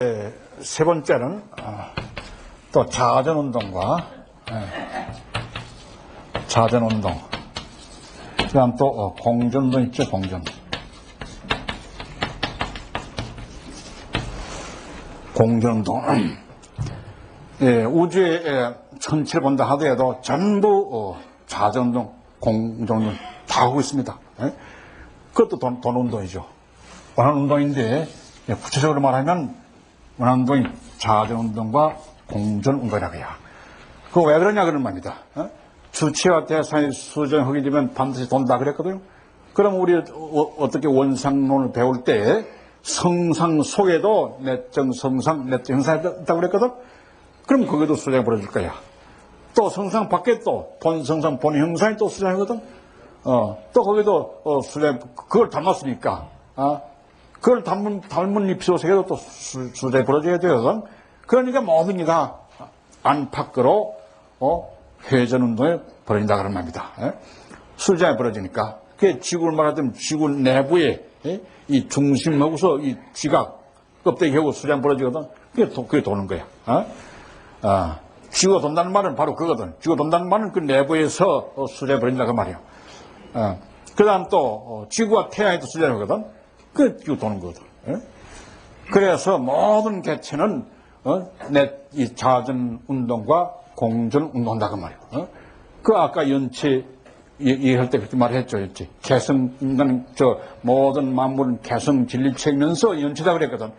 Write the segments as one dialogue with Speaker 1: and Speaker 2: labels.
Speaker 1: 예, 세 번째는 아, 또 자전 운동과 예, 자전 운동. 그다음 또 어, 공전 운동 있죠, 공전. 공전 운동. 예, 우주의 예, 전체를 본다 하더라도 전부 어, 자전 운동, 공전 운동 다 하고 있습니다. 예? 그것도 돈, 돈 운동이죠. 원하는 운동인데 예, 구체적으로 말하면 원하는 운동이 자전 운동과 공전 운동이라고 해요. 그거 왜 그러냐 그런 말입니다. 어? 주체와 대상이 수정하게 되면 반드시 돈다 그랬거든요. 그럼 우리 어, 떻게 원상론을 배울 때 성상 속에도 내적 성상, 내적 형상이 있다고 그랬거든. 그럼 거기도 수정이 벌어질 거야. 또 성상 밖에 또 본성상, 본형상이 또 수정이거든. 어, 또 거기도 어, 수정, 그걸 담았으니까. 어? 그걸 담은 입시도 세계도 또 수, 수정이 벌어져야 되거든. 그러니까 모든 게다 안팎으로 어, 회전 운동에 벌어진다 그런 말입니다. 예? 술장에 벌어지니까. 그게 지구를 말하자면 지구 내부에 예? 이 중심하고서 이 지각 껍데기하고 술장 벌어지거든. 그게, 도, 그게 도는 거야. 어? 아, 지구가 돈다는 말은 바로 그거든. 지구가 돈다는 말은 그 내부에서 어, 수장이 벌어진다 그 말이야. 어. 그 다음 또 어, 지구와 태양이 또 수장이 거든. 그 지구 도는 거거든. 예? 그래서 모든 개체는 어? 내, 이 자전 운동과 공전 운동한다 그 말이에요. 어? 그 아까 연체 얘기할 때 그렇게 말했죠, 연체. 개성 인간 저 모든 만물은 개성 진리체이면서 연체다 그랬거든.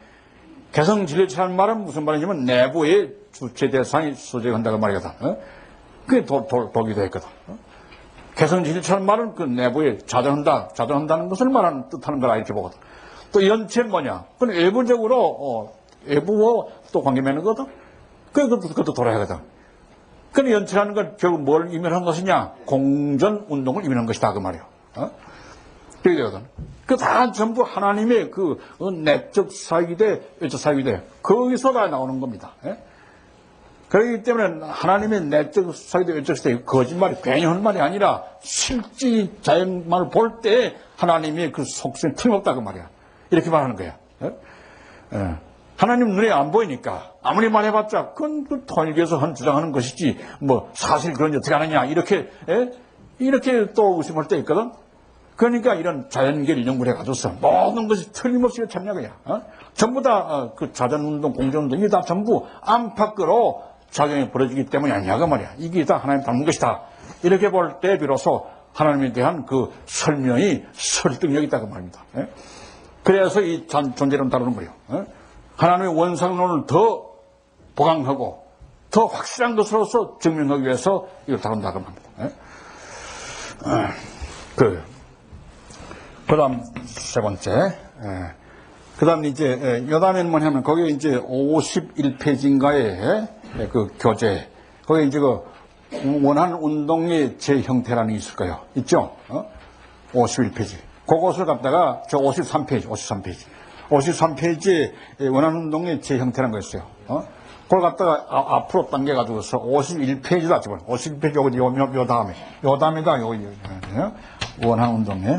Speaker 1: 개성 진리체라는 말은 무슨 말이냐면 내부의 주체 대상이 수정한다고 말이거든. 어? 그게 도, 도, 독이 되었거든. 어? 개성 진리체라는 말은 그 내부에 자전한다, 자전한다는 것을 말하는 뜻하는 거라 이렇게 보거든. 또 연체는 뭐냐? 그건 외부적으로 어, 외부와 또 관계 맺는 거거든. 그것도, 그것도 돌아야 하거든. 그 연체라는 건 결국 뭘 의미하는 것이냐? 공전 운동을 의미하는 것이다 그 말이야. 어? 그게 되거든. 그 다 전부 하나님의 그 어, 내적 사역이 돼, 외적 사역이 돼. 거기서 다 나오는 겁니다. 예? 그렇기 때문에 하나님의 내적 돼, 외적 돼. 거짓말이 괜히 하는 말이 아니라 실제 자연만을 볼 때 하나님의 그 속성이 틀림없다 그 말이야. 이렇게 말하는 거야. 예? 예. 하나님 눈에 안 보이니까 아무리 말해봤자 그건 그 통일교에서 한 주장하는 것이지 뭐 사실 그런지 어떻게 하느냐 이렇게 예? 이렇게 또 의심할 때 있거든. 그러니까 이런 자연계를 연구를 해가지고서 모든 것이 틀림없이 참여거야. 어? 전부 다 그 자전운동, 공전운동 이게 다 전부 안팎으로 작용이 벌어지기 때문이 아니야 그 말이야. 이게 다 하나님 닮은 것이다. 이렇게 볼 때 비로소 하나님에 대한 그 설명이 설득력이 있다 그 말입니다. 예? 그래서 이 존재론 다루는 거예요. 어? 하나님의 원상론을 더 보강하고 더 확실한 것으로서 증명하기 위해서 이걸 다룬다고 합니다. 예? 어, 그, 그 다음 세 번째. 예. 그 다음 이제, 예, 여담에는 뭐냐면 거기에 이제 51페이지인가에 그 교재, 거기에 이제 그 원한 운동의 제 형태라는 게 있을 거예요. 있죠? 어? 51페이지. 그것을 갖다가 저 53페이지, 53페이지. 53페이지에 원한 운동의 제 형태라는 거 있어요. 어? 그걸 갖다가 아, 앞으로 당겨가지고서 51페이지다 집어. 51페이지 여기 요, 요, 요 다음에. 요 다음에가 여기, 원한 운동의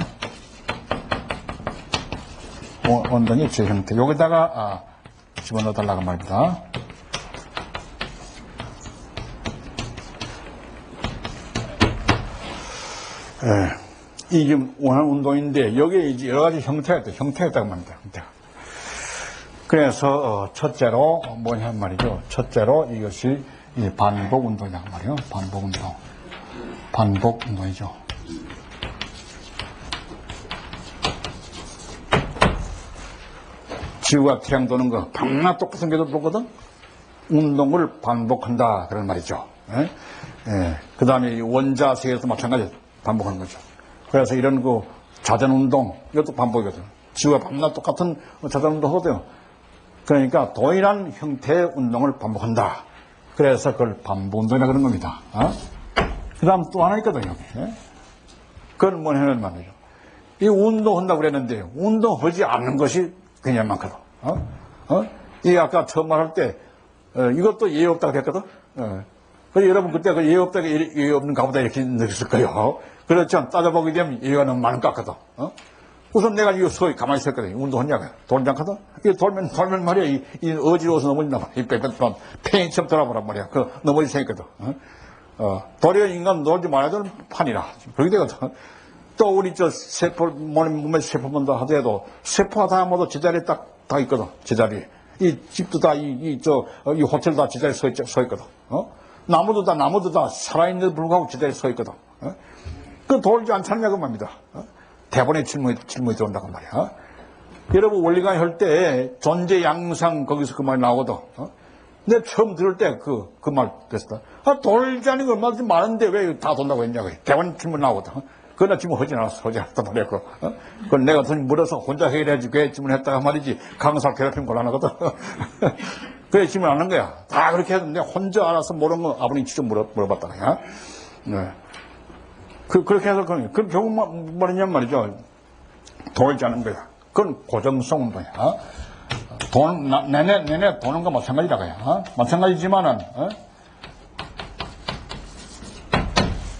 Speaker 1: 원- 운동의 제 형태. 여기다가 아, 집어넣어 달라고 말입니다. 이게 원하는 운동인데 여기에 이제 여러 가지 형태가 있다. 형태가 있다고 말합니다. 형태가. 그래서 어, 첫째로 뭐냐 말이죠. 첫째로 이것이 이 반복 운동이라고 말이에요. 반복 운동. 반복 운동이죠. 지구가 태양 도는 거 밤낮 똑같은 게도 보거든. 운동을 반복한다 그런 말이죠. 그 다음에 원자 세계에서 마찬가지 반복하는 거죠. 그래서 이런 그 자전 운동 이것도 반복이거든. 지구가 밤낮 똑같은 자전 운동 하거든요. 그러니까 동일한 형태의 운동을 반복한다. 그래서 그걸 반복 운동이라 그런 겁니다. 그 다음 또 하나 있거든요. 예? 그건 뭐냐면 말이죠. 이 운동한다고 그랬는데 운동하지 않는 것이 굉장히 많거든. 어? 어? 이 아까 처음 말할 때 어, 이것도 예의 없다고 했거든. 어. 그래서 여러분 그때 그 예의 없다고 예의 없는 가보다 이렇게 느꼈을 거예요. 그렇죠. 따져보게 되면 예의가 너무 많은 것 같거든. 어? 우선 내가 이거 서 가만히 있었거든. 운동하냐고. 돌지 않거든? 이 돌면, 돌면 말이야. 이, 이 어지러워서 넘어진단 말이야. 이 빼빼빼 팽이처럼 돌아보란 말이야. 그 넘어질 생겼거든. 어? 어, 도리어 인간 놀지 말아야 되는 판이라. 그렇게 되거든. 또 우리 저 세포, 몸- 몸에 세포만도 하더라도 세포가 다 모두 제자리에 딱, 다 있거든. 제자리에. 이 집도 다, 이, 이, 저, 어, 이 호텔 다 제자리에 서, 있, 서 있거든. 어? 나무도 다, 나무도 다 살아있는데도 불구하고 제자리에 서 있거든. 어? 그 돌지 않잖냐고 말입니다. 어? 대본에 질문이, 질문이 들어온다고 말이야. 어? 여러분 원리가 할 때 존재 양상 거기서 그 말이 나오거든. 어? 근데 처음 들을 때 그, 그 말 그랬어. 아, 돌자는 거 얼마든지 많은데 왜 다 돈다고 했냐고. 대본 질문 나오거든. 어? 그러나 지금 하지 않았어. 하지 않았단 말이야. 그거. 어? 그건 내가 돈 물어서 혼자 해결해야지. 그 질문했다가 말이지. 강사 괴롭히면 곤란하거든. 그래 질문 안 하는 거야. 다 그렇게 했는데 혼자 알아서 모르는 거 아버님 직접 물어, 물어봤다가. 야. 네. 그, 그렇게 해서, 그, 그 결국 뭐- 뭐냐면 말이죠. 돌지 않은 거야. 그건 고정성 운동이야. 어? 돈, 나- 내내, 내내 도는 거 마찬가지라고요. 어? 마찬가지지만은, 어?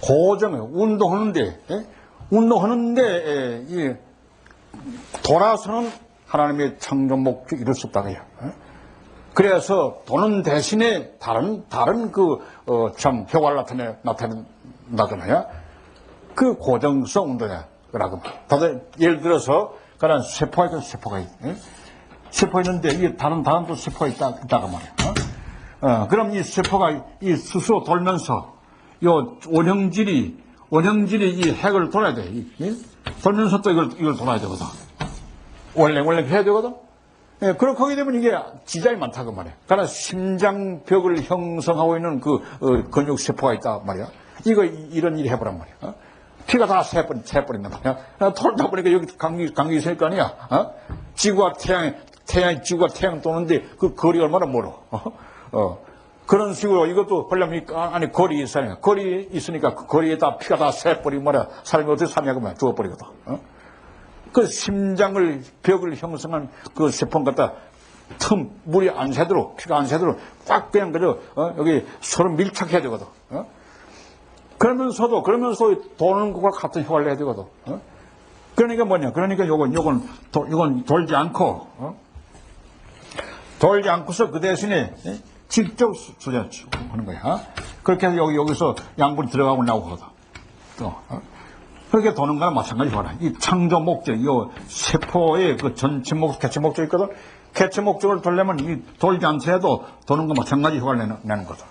Speaker 1: 고정, 운동하는데, 예? 운동하는데, 예, 이, 돌아서는 하나님의 창조 목적 이룰 수 없다고요. 어? 그래서 도는 대신에 다른, 다른 그, 어, 참, 효과를 나타내, 나타낸다거나요. 그 고정성 운동이야. 그라고. 다들 예를 들어서, 그런 세포가 있건 세포가 있, 예? 세포 있는데, 이게 다른, 다른 또 세포가 있다, 있다가 말이야. 어? 어, 그럼 이 세포가 이 스스로 돌면서, 요 원형질이, 원형질이 이 핵을 돌아야 돼. 이, 예? 돌면서 또 이걸, 이걸 돌아야 되거든. 원래, 원래 해야 되거든. 예, 그렇게 하게 되면 이게 지장이 많다고 말이야. 그러나 심장벽을 형성하고 있는 그 어, 근육세포가 있다 말이야. 이거 이- 이런 일 해보란 말이야. 어? 피가 다 새버린, 새버린단 말이야. 아, 돌다 보니까 여기 감기, 감기 있을 거 아니야. 어? 지구와 태양, 태양, 지구와 태양 도는데 그 거리 얼마나 멀어. 어? 어. 그런 식으로 이것도 이 안에 거리 있어야 거리 있으니까 그 거리에다 피가 다 새버리고 말이야. 사람이 어떻게 사냐고 말이야. 죽어버리거든. 어? 그 심장을 벽을 형성한 그 세포 갖다 틈 물이 안 새도록 피가 안 새도록 꽉 그냥 그저 어? 여기 서로 밀착해야 되거든. 어? 그러면서도 그러면서 도는 것과 같은 효과를 내야 되거든. 어? 그러니까 뭐냐? 그러니까 요건 요건 도, 요건 돌지 않고 어? 돌지 않고서 그 대신에 예? 직접 수- 수자하는 거야. 그렇게 해서 여기 여기서 양분이 들어가고 나오고 하거든. 또 어? 그렇게 도는 거랑 마찬가지 봐라. 이 창조 목적, 이 세포의 그 전체 목적, 개체 목적 있거든. 개체 목적을 돌려면 이 돌지 않더라도 도는 거 마찬가지 효과를 내는, 내는 거다.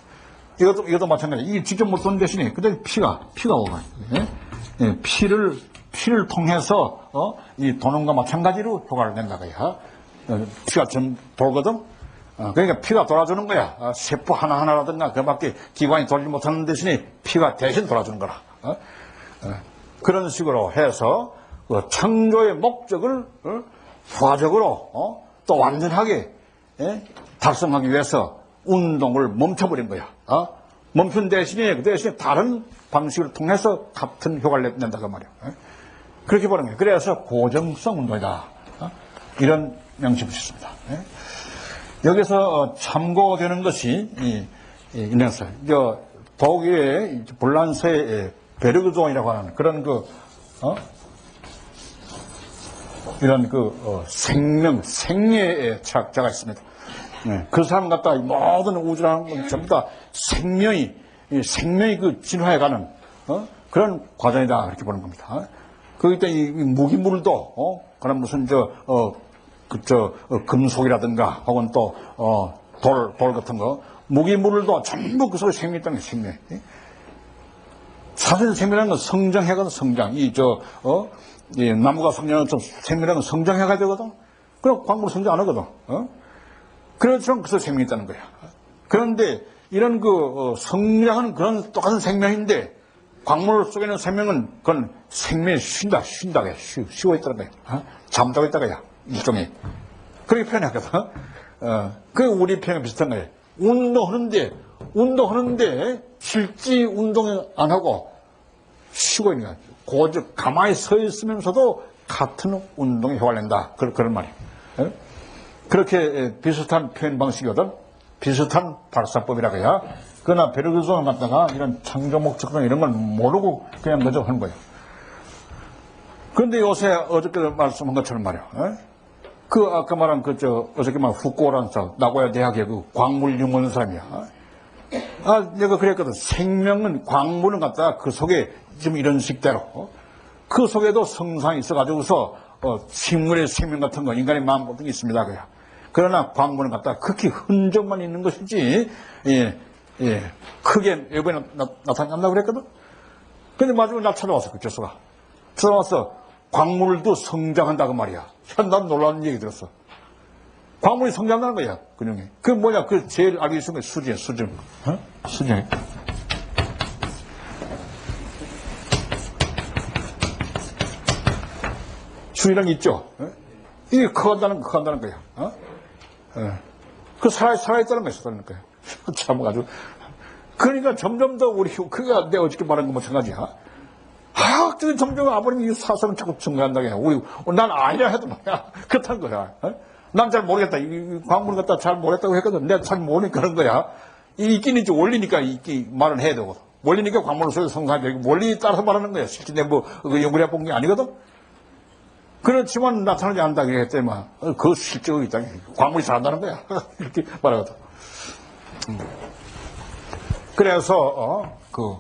Speaker 1: 이것도, 이것도 마찬가지. 이 직접 못 도는 대신에 그때 피가, 피가 오가. 예? 예, 피를, 피를 통해서, 어, 이 도는 거 마찬가지로 효과를 낸다고 야 어, 피가 전 돌거든. 어, 그러니까 피가 돌아주는 거야. 어, 세포 하나하나라든가 그 밖에 기관이 돌지 못하는 대신에 피가 대신 돌아주는 거라. 어? 그런 식으로 해서 그 창조의 목적을 어, 효과적으로 어, 또 완전하게 예? 달성하기 위해서 운동을 멈춰버린 거야. 어? 멈춘 대신에 그 대신에 다른 방식을 통해서 같은 효과를 낸다고 말이야. 어? 그렇게 보는 거예요. 그래서 고정성 운동이다. 어? 이런 명칭을 붙였습니다. 예? 여기서 어, 참고되는 것이 이, 이, 이면서 저 독일의 불란서 의 베르그존이라고 하는 그런 그 어? 이런 그 어, 생명 생애의 철학자가 있습니다. 예, 그 사람 갖다 이 모든 우주라는 건 전부 다 생명이 이 생명이 그 진화해가는 어? 그런 과정이다 이렇게 보는 겁니다. 거기 때 이, 이 무기물도 어? 그런 무슨 저 어, 그 저 어, 금속이라든가 혹은 또 어, 돌, 돌 같은 거 무기물도 전부 그 속에 생명이 있다는 게 생명. 예? 사실 생명이라는 건 성장해가는 성장. 이, 저, 어? 이 나무가 성장하는 좀 생명이라는 건 성장해가 되거든. 그럼 광물 성장 안 하거든. 어? 그렇지만 그래서 생명이 있다는 거야. 그런데 이런 그, 어, 성장하는 그런 똑같은 생명인데 광물 속에 있는 생명은 그건 생명이 쉰다, 쉰다가 쉬, 쉬고 있다는 거야. 어? 잠자고 있다가 일종의. 그렇게 표현하거든. 어, 그 우리 표현 비슷한 거예요. 운동하는데, 운동하는데 실제 운동 안 하고 쉬고 있는 거야. 고즉 가만히 서 있으면서도 같은 운동에 효과를 낸다. 그런, 그런 말이에요. 예? 그렇게 에, 비슷한 표현 방식이거든. 비슷한 발사법이라고 해야. 그러나 베르그존을 갖다가 이런 창조 목적성 이런 걸 모르고 그냥 그저 하는 거예요. 그런데 요새 어저께 말씀한 것처럼 말이야. 어? 그 아까 말한 그 저 어저께 말 후쿠오라는 사람 나고야 대학의 그 광물 연구하는 사람이야. 아 내가 그랬거든. 생명은 광물은 갖다가 그 속에 지금 이런 식대로 어? 그 속에도 성상이 있어가지고서 어, 식물의 생명 같은 거 인간의 마음 같은 게 있습니다. 그야. 그러나 광물은 갖다가 극히 흔적만 있는 것이지 예, 예, 크게 이번에 나, 타난다고 그랬거든. 근데 마지막에 나 찾아왔어, 그 교수가. 찾아와서 광물도 성장한다고 말이야. 현, 난 놀라운 얘기 들었어. 광물이 성장하는 거야, 근육이. 그 뭐냐, 그 제일 알기 쉬운 게 수질, 수질. 어? 수질. 수질이란 게 있죠. 어? 이게 커간다는, 커간다는 거야. 어? 어. 그 살아, 살아있다는 거야, 살아있는 거야. 참, 아주. 그러니까 점점 더 우리, 그가 내가 어저께 말한 거 마찬가지야. 학들이 점점 아버님 이 사상을 자꾸 증가한다고 해. 우리, 난 아니라 해도 뭐야. 그렇다는 거야. 어? 난 잘 모르겠다. 이, 이 광물 갖다 잘 모르겠다고 했거든. 내가 잘 모르니까 그런 거야. 이 있긴 있지. 원리니까 있기 말은 해야 되고. 원리니까 광물을 써서 성사하게 되고. 원리에 따라서 말하는 거야. 실제 내가 뭐, 그 연구를 해본 게 아니거든. 그렇지만 나타나지 않는다 그랬더니만, 어, 그 실적이 있다. 광물이 잘한다는 거야. 이렇게 말하거든. 음. 그래서, 어, 그,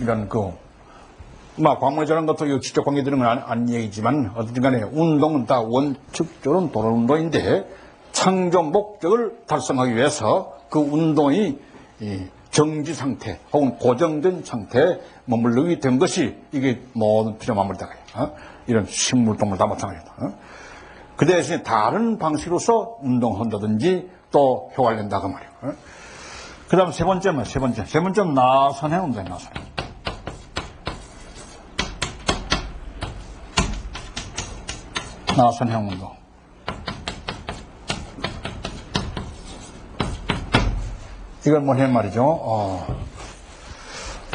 Speaker 1: 이런 그, 막 광물 저런 것도 이 직접 관계 되는 건 아닌 얘기지만 어쨌든 간에 운동은 다 원칙적으로는 도로 운동인데 창조 목적을 달성하기 위해서 그 운동이 이 정지 상태 혹은 고정된 상태에 머물르게 된 것이 이게 모든 피조 만물다가 어? 이런 식물 동물 다 마찬가지다. 어? 그 대신에 다른 방식으로서 운동한다든지 또 효과를 낸다 그 말이야. 어? 그 다음 세 번째는 세 번째. 세 번째는 나선해 운동이야, 나선 나선 행운도. 이건 뭐냐 말이죠. 어,